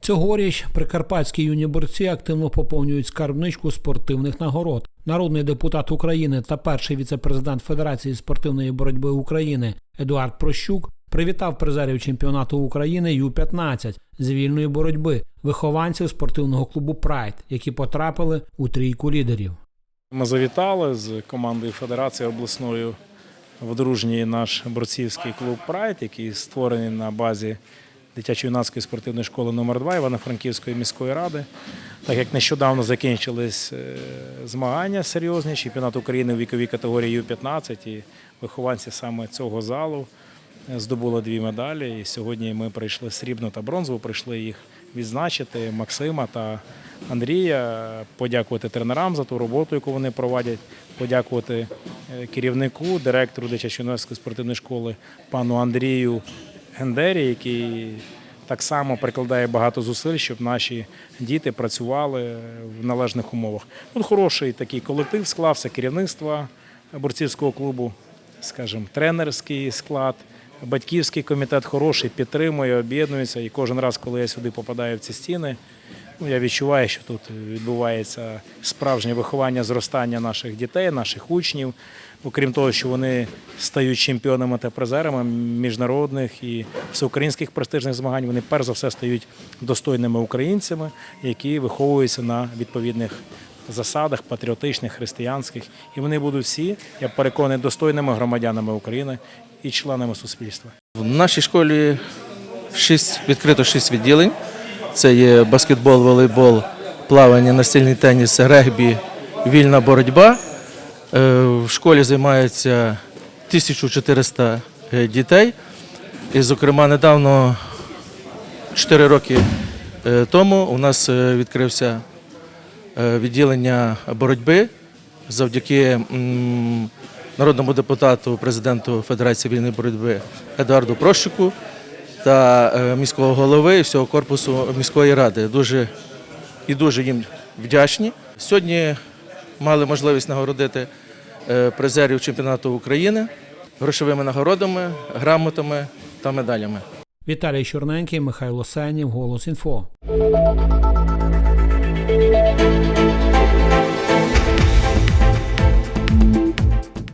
Цьогоріч прикарпатські юні борці активно поповнюють скарбничку спортивних нагород. Народний депутат України та перший віце-президент Федерації спортивної боротьби України Едуард Прощук привітав призерів чемпіонату України Ю-15 з вільної боротьби вихованців спортивного клубу Прайд, які потрапили у трійку лідерів. Ми завітали з командою Федерації обласною в дружній наш борцівський клуб Прайд, який створений на базі дитячо-юнацької спортивної школи номер 2 Івано-Франківської міської ради. Так як нещодавно закінчились е, змагання серйозні, чемпіонат України у віковій категорії Ю-15, і вихованці саме цього залу здобули дві медалі. І сьогодні ми прийшли срібну та бронзову, прийшли їх відзначити Максима та Андрія, подякувати тренерам за ту роботу, яку вони проводять, подякувати е, керівнику, директору дитячо-юнацької спортивної школи пану Андрію Гендері, який так само прикладає багато зусиль, щоб наші діти працювали в належних умовах. Тут хороший такий колектив склався, керівництво борцівського клубу, скажімо, тренерський склад. Батьківський комітет хороший, підтримує, об'єднується. І кожен раз, коли я сюди попадаю в ці стіни, ну, я відчуваю, що тут відбувається справжнє виховання, зростання наших дітей, наших учнів. Окрім того, що вони стають чемпіонами та призерами міжнародних і всеукраїнських престижних змагань, вони перш за все стають достойними українцями, які виховуються на відповідних засадах патріотичних, християнських. І вони будуть всі, я переконаний, достойними громадянами України і членами суспільства. В нашій школі шість, відкрито шість відділень. Це є баскетбол, волейбол, плавання, настільний теніс, регбі, вільна боротьба. Е, В школі займається 1400 дітей. І, зокрема, недавно, 4 роки е, тому, у нас е, відкрився е, відділення боротьби завдяки народному депутату, президенту Федерації вільної боротьби Едуарду Прощуку та е, міського голови і всього корпусу міської ради. Дуже і дуже їм вдячні. Сьогодні мали можливість нагородити е, призерів чемпіонату України грошовими нагородами, грамотами та медалями. Віталій Чорненький, Михайло Сенів, Голос Інфо.